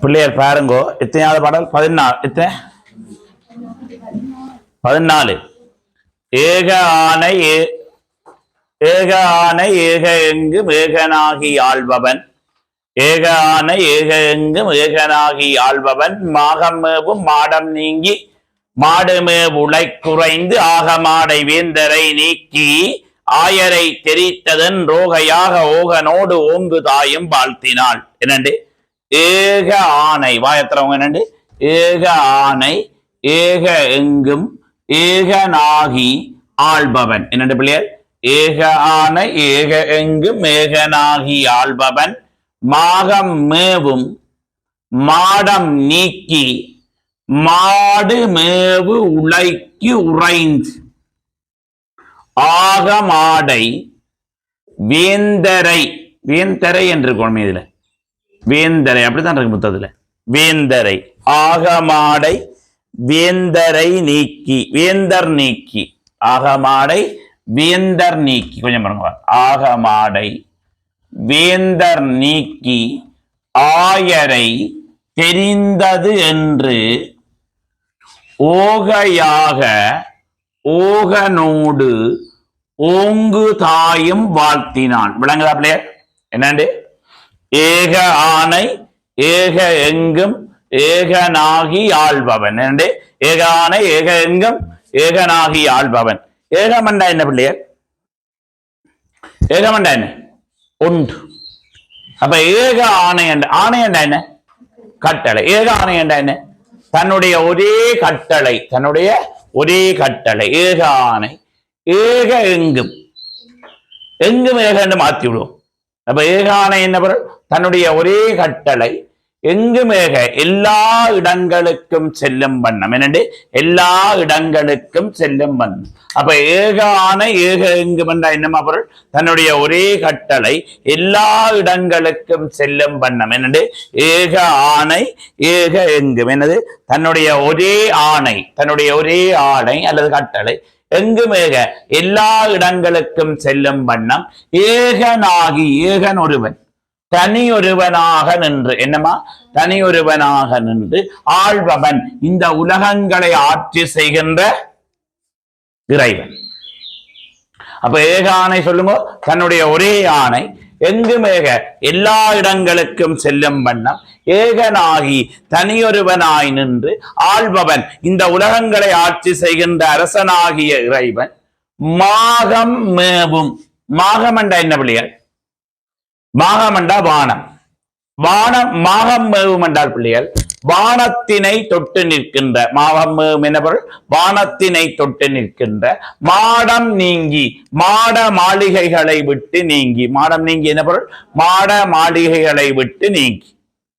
பிள்ளையர் பாருங்கோ. எத்தனையாவது பாடல்? பதினாலு. எத்தனை? பதினாலு. ஏக ஆணை ஏ- ஏக ஆணை ஏக எங்கும் ஏகனாகி ஆள்பவன்? ஏக ஆணை ஏக எங்கும் ஏகனாகி ஆள்பவன்? மாகமேவும் மாடம் நீங்கி மாடுமே உலை குறைந்து ஆகமாடை வேந்தரை நீக்கி ஆயரை தெரித்ததன் ரோகையாக ஓகனோடு ஓங்கு தாயும் வாழ்த்தினாள். என்னண்டு? ஏக ஆணை வாயத்திரவங்க என்னண்டு? ஏக ஆணை ஏக எங்கும் ஏகனாகி ஆள்பவன். என்னண்டு பிள்ளையர்? ஏக ஆணை ஏக எங்கும் ஏகனாகி ஆள்பவன். மாகம் மேவும் மாடம் நீக்கி மாடு மேவு உழைக்கு உறைந்து ஆகமாடை வேந்தரை வேந்தரை என்று இருக்கணும் இதுல. வேந்தரை அப்படித்தான் இருக்கு முத்ததுல வேந்தரை ஆகமாடை வேந்தரை நீக்கி வேந்தர் நீக்கி. ஆகமாடை வேந்தர் நீக்கி. கொஞ்சம் பாருங்க ஆகமாடை வேந்தர் நீக்கி ஆயரை தெரிந்தது என்று ஓகையாக ஓகனோடு ஓங்கு தாயும் வாழ்த்தினான். விளங்குதா பிள்ளையர்? என்னண்டு? ஏக ஆணை ஏக எங்கும் ஏகனாகி ஆள்பவன். என்னண்டு ஏக ஆணை ஏக எங்கும் ஏகனாகி ஆள்பவன். ஏகமண்டா என்ன பிள்ளையர் ஏகமண்டா என்ன? உண்டு. அப்ப ஏக ஆணை என்ற ஆணை என்றா என்ன? கட்டளை. ஏக ஆணை என்றா என்ன? தன்னுடைய ஒரே கட்டளை தன்னுடைய ஒரே கட்டளை. ஏக ஆணை ஏக எங்கும். எங்கும் ஏக என்று மாத்தி விடுவோம். அப்ப ஏக என்னவர் தன்னுடைய ஒரே கட்டளை எங்குமேக எல்லா இடங்களுக்கும் செல்லும் வண்ணம். என்னண்டு? எல்லா இடங்களுக்கும் செல்லும் வண்ணம். அப்ப ஏக ஆணை ஏக எங்கும் என்ற என்னமா பொருள்? தன்னுடைய ஒரே கட்டளை எல்லா இடங்களுக்கும் செல்லும் வண்ணம். என்னண்டு? ஏக ஆணை ஏக எங்கும். என்னது? தன்னுடைய ஒரே ஆணை தன்னுடைய ஒரே ஆணை அல்லது கட்டளை எங்குமேக? எல்லா இடங்களுக்கும் செல்லும் வண்ணம் ஏகனாகி ஏகன் ஒருவன் தனியொருவனாக நின்று என்னமா தனியொருவனாக நின்று ஆழ்பவன் இந்த உலகங்களை ஆட்சி செய்கின்ற இறைவன். அப்ப ஏக ஆணை சொல்லுங்க? தன்னுடைய ஒரே ஆணை எங்குமேக? எல்லா இடங்களுக்கும் செல்லும் வண்ணம். ஏகனாகி தனியொருவனாய் நின்று ஆள்பவன். இந்த உலகங்களை ஆட்சி செய்கின்ற அரசனாகிய இறைவன். மாகம் மேவும். மாகமண்டா என்ன பிள்ளையார் மாகமண்டா வானம். வானம் மாகம் மேவும் என்றால் பிள்ளைகள்? வானத்தினை தொட்டு நிற்கின்ற மாவம் என்ன பொருள்? வானத்தினை தொட்டு நிற்கின்ற மாடம் நீங்கி மாட மாளிகைகளை விட்டு நீங்கி மாடம் நீங்கி என்ன பொருள்? மாட மாளிகைகளை விட்டு நீங்கி.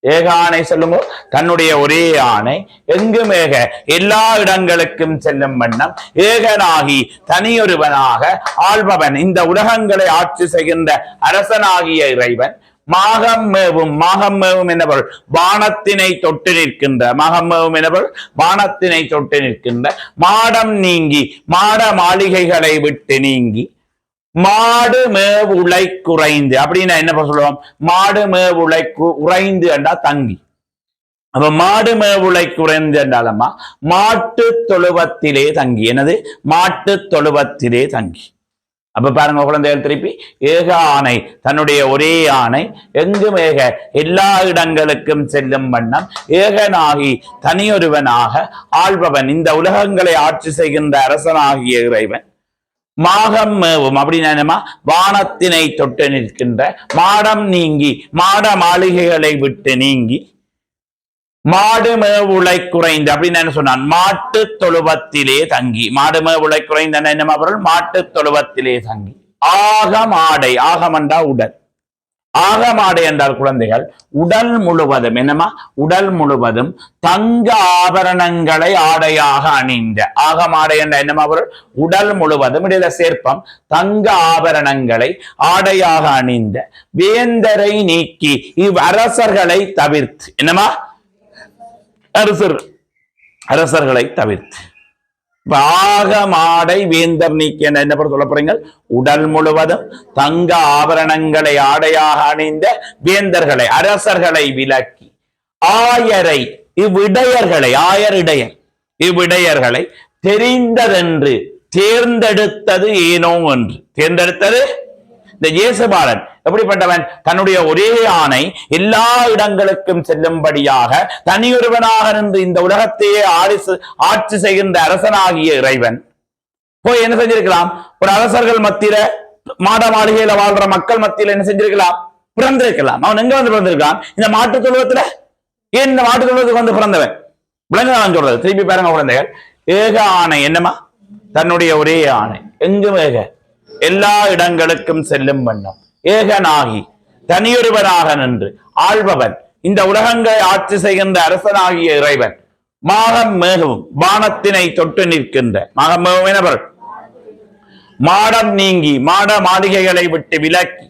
ஏக ஆணை சொல்லுங்க தன்னுடைய ஒரே ஆணை. எங்குமேக எல்லா இடங்களுக்கும் செல்லும் வண்ணம் ஏகனாகி தனியொருவனாக ஆள்பவன். இந்த உலகங்களை ஆட்சி செய்கின்ற அரசனாகிய இறைவன் மாகம் மேவும் மாகம் மேவும் என்பவர் வானத்தினை தொட்டு நிற்கின்ற மாகம் மேவும் என்பவர் வானத்தினை தொட்டு நிற்கின்ற மாடம் நீங்கி மாட மாளிகைகளை விட்டு நீங்கி மாடு மேவுளை குறைந்து அப்படின்னா என்ன சொல்லுவோம்? மாடு மேவுளை கு- உறைந்து என்றா தங்கி. அப்ப மாடு மேவுளை குறைந்து என்றாலம்மா மாட்டு தொழுவத்திலே தங்கி. என்னது? மாட்டு தொழுவத்திலே தங்கி. அப்ப பாருங்க குழந்தைகள் திருப்பி ஏக ஆணை தன்னுடைய ஒரே ஆணை எங்கும் ஏக எல்லா இடங்களுக்கும் செல்லும் வண்ணம் ஏகனாகி தனியொருவனாக ஆள்பவன். இந்த உலகங்களை ஆட்சி செய்கின்ற அரசனாகிய இறைவன். மாகம் மேவும் அப்படின்னு என்னமா வானத்தினை தொட்டு நிற்கின்ற மாடம் நீங்கி மாட மாளிகைகளை விட்டு நீங்கி மாடு மேவுளை குறைந்து அப்படின்னு என்ன சொன்னான்? மாட்டு தொழுவத்திலே தங்கி. மாடு மேவுளை குறைந்த என்ன பொருள் மாட்டு தொழுவத்திலே தங்கி. ஆகம் ஆகமண்டா உடல். ஆகமாடை என்றால் குழந்தைகள் உடல் முழுவதும் என்னமா உடல் முழுவதும் தங்க ஆபரணங்களை ஆடையாக அணிந்த. ஆகமாடை என்ற என்னமா பொருள் உடல் முழுவதும் இடையில சேர்ப்பம். தங்க ஆபரணங்களை ஆடையாக அணிந்த. வேந்தரை நீக்கி இவ் அரசர்களை தவிர்த்து என்னமா அரசர் அரசர்களை தவிர்த்து. பாக மாடை வேந்தர் நீக்கி என்ன பொருள் சொல்ல போறீங்க? உடல் முழுவதும் தங்க ஆபரணங்களை ஆடையாக அணிந்த வேந்தர்களை அரசர்களை விலக்கி. ஆயரை இவ்விடையர்களை ஆயர் இடையர் இவ்விடையர்களை தெரிந்ததென்று தேர்ந்தெடுத்தது ஏனோ என்று. தேர்ந்தெடுத்தது? இந்த இயேசுபாலன் எப்படிப்பட்டவன்? தன்னுடைய ஒரே ஆணை எல்லா இடங்களுக்கும் செல்லும்படியாக தனியொருவனாக இருந்து இந்த உலகத்தையே ஆடி ஆட்சி செய்கின்ற அரசனாகிய இறைவன். போய் என்ன செஞ்சிருக்கலாம்? ஒரு அரசர்கள் மத்தியில மாட மாளிகையில வாழ்ற மக்கள் மத்தியில என்ன செஞ்சிருக்கலாம்? பிறந்திருக்கலாம். அவன் எங்க வந்து பிறந்திருக்கான்? இந்த மாட்டு தொழுவத்துல? ஏன் இந்த மாட்டு தொழுவத்துக்கு வந்து பிறந்தவன்? விளங்குதான் சொல்றது? திருப்பி பாருங்க குழந்தைகள். ஏக ஆணை என்னமா தன்னுடைய ஒரே ஆணை. எங்கும் ஏக. எல்லா இடங்களுக்கும் செல்லும் வண்ணம். ஏகனாகி தனியொருவனாக நின்று ஆள்பவன். இந்த உலகங்களை ஆட்சி செய்கின்ற அரசனாகிய இறைவன். மாகம் மேகவும் வானத்தினை தொட்டு நிற்கின்ற. மாகம் மேகவும் எனவர் மாடம் நீங்கி மாட மாளிகைகளை விட்டு விலக்கி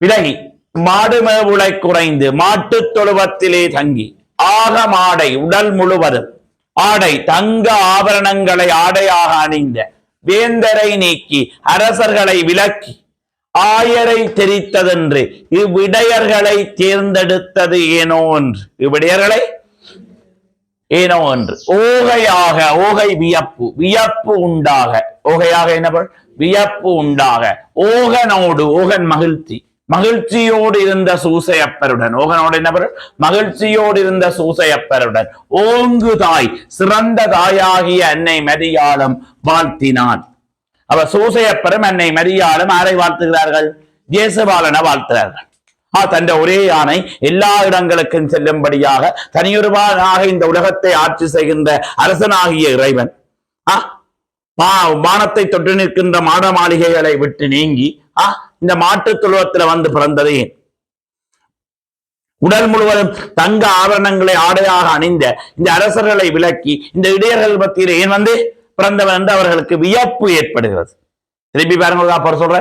விலகி மாடு மேவுளை குறைந்து மாட்டுத் தொழுவத்திலே தங்கி ஆக மாடை உடல் முழுவதும் ஆடை தங்க ஆபரணங்களை ஆடையாக அணிந்த வேந்தரை நீக்கி அரசர்களை விலக்கி ஆயரை தெரித்ததென்று இவ்விடையர்களை தேர்ந்தெடுத்தது ஏனோ என்று. இவ்விடையர்களை? ஏனோ என்று. ஓகையாக ஓகை வியப்பு வியப்பு உண்டாக. ஓகையாக என்ன பொருள்? வியப்பு உண்டாக. ஓகனோடு ஓகன் மகிழ்ச்சி மகிழ்ச்சியோடு இருந்த சூசையப்பருடன். ஓகனோடு என்ன மகிழ்ச்சியோடு இருந்த சூசையப்பருடன். ஓங்கு தாய் சிறந்த தாயாகிய அன்னை மதியாளம் வாழ்த்தினான். அவ சூசையப்பரும் அன்னை மரியாளும் யாரை வாழ்த்துகிறார்கள்? இயேசுபாலனை வாழ்த்துகிறார்கள். ஆ தந்த ஒரே யானை எல்லா இடங்களுக்கும் செல்லும்படியாக தனியொருவனாக இந்த உலகத்தை ஆட்சி செய்கின்ற அரசனாகிய இறைவன். ஆ வானத்தை தொட்டு நிற்கின்ற மாட மாளிகைகளை விட்டு நீங்கி ஆ இந்த மாற்றுத் துருவத்துல வந்து பிறந்தது. உடல் முழுவதும் தங்க ஆபரணங்களை ஆடையாக அணிந்த இந்த அரசர்களை விலக்கி இந்த இடையர்கள் மத்தியில் ஏன் வந்து பிறந்தவன் என்று அவர்களுக்கு வியப்பு ஏற்படுகிறது. திருப்பி பாருங்க அப்புறம் சொல்ற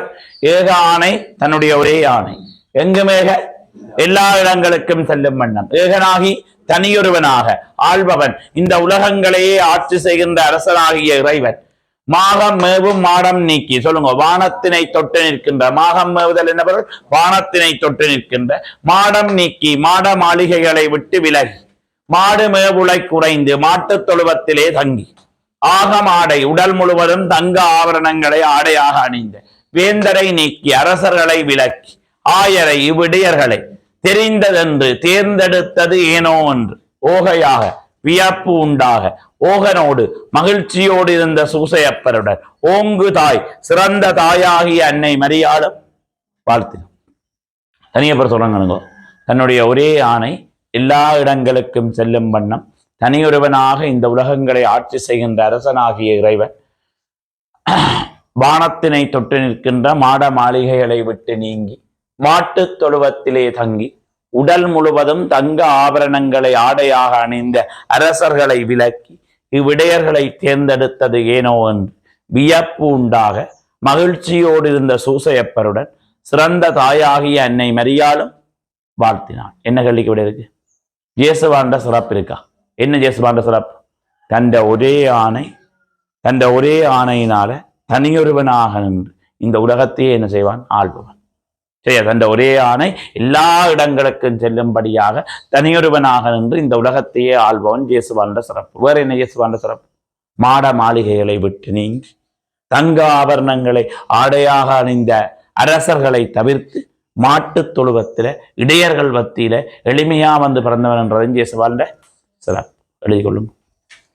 ஏக ஆணை தன்னுடைய ஒரே ஆணை. எங்குமேக எல்லா இடங்களுக்கும் செல்லும் வண்ணம். ஏகனாகி தனியொருவனாக ஆள்பவன் இந்த உலகங்களையே ஆட்சி செய்கின்ற அரசனாகிய இறைவன். மாகம் மேவும் மாடம் நீக்கி. சொல்லுங்க வானத்தினை தொட்டு நிற்கின்ற மாகம் மேவுதல் என்ன பொருள்? வானத்தினை தொட்டு நிற்கின்ற மாடம் நீக்கி மாட மாளிகைகளை விட்டு விலகி. மாடு மேவுளை குறைந்து மாட்டுத் தொழுவத்திலே தங்கி. ஆகம் ஆடை உடல் முழுவதும் தங்க ஆபரணங்களை ஆடையாக அணிந்த வேந்தரை நீக்கி அரசர்களை விலக்கி ஆயரை இவ்விடையர்களை தெரிந்ததென்று தேர்ந்தெடுத்தது ஏனோ என்று ஓகையாக வியப்பு உண்டாக. ஓகனோடு மகிழ்ச்சியோடு இருந்த சூசையப்பருடன் ஓங்கு தாய் சிறந்த தாயாகிய அன்னை மரியாளும் வாழ்த்து தனியப்பர் சொல்றாங்க தன்னுடைய ஒரே ஆணை எல்லா இடங்களுக்கும் செல்லும் வண்ணம் தனியொருவனாக இந்த உலகங்களை ஆட்சி செய்கின்ற அரசனாகிய இறைவன் வானத்தினை தொட்டு நிற்கின்ற மாட மாளிகைகளை விட்டு நீங்கி மாட்டுத் தொழுவத்திலே தங்கி உடல் முழுவதும் தங்க ஆபரணங்களை ஆடையாக அணிந்த அரசர்களை விலக்கி இவ்விடையர்களை தேர்ந்தெடுத்தது ஏனோ என்று வியப்பு உண்டாக மகிழ்ச்சியோடு இருந்த சூசையப்பருடன் சிறந்த தாயாகிய அன்னை மரியாளும் வாழ்த்தினான். என்ன கேள்விக்கு விட இருக்கு? இயேசுவாண்ட சிறப்பு இருக்கா? என்ன இயேசுவாண்ட சிறப்பு? தந்த ஒரே ஆணை தந்த ஒரே ஆணையினால தனியொருவனாக நின்று இந்த உலகத்தையே என்ன செய்வான்? ஆள்பவன். செய்ய தந்த ஒரே ஆணை எல்லா இடங்களுக்கும் செல்லும்படியாக தனியொருவனாக நின்று இந்த உலகத்தையே ஆள்பவன் இயேசுவாண்ட சிறப்பு. வேற என்ன இயேசுவாண்ட சிறப்பு? மாட மாளிகைகளை விட்டு நீங்கி தங்க ஆபரணங்களை ஆடையாக அணிந்த அரசர்களை தவிர்த்து மாட்டுத் தொழுவத்தில் இடையர்கள் மத்தியில எளிமையா வந்து பிறந்தவன் என்றதும் இயேசுவாண்ட சிறப்பு. எழுதி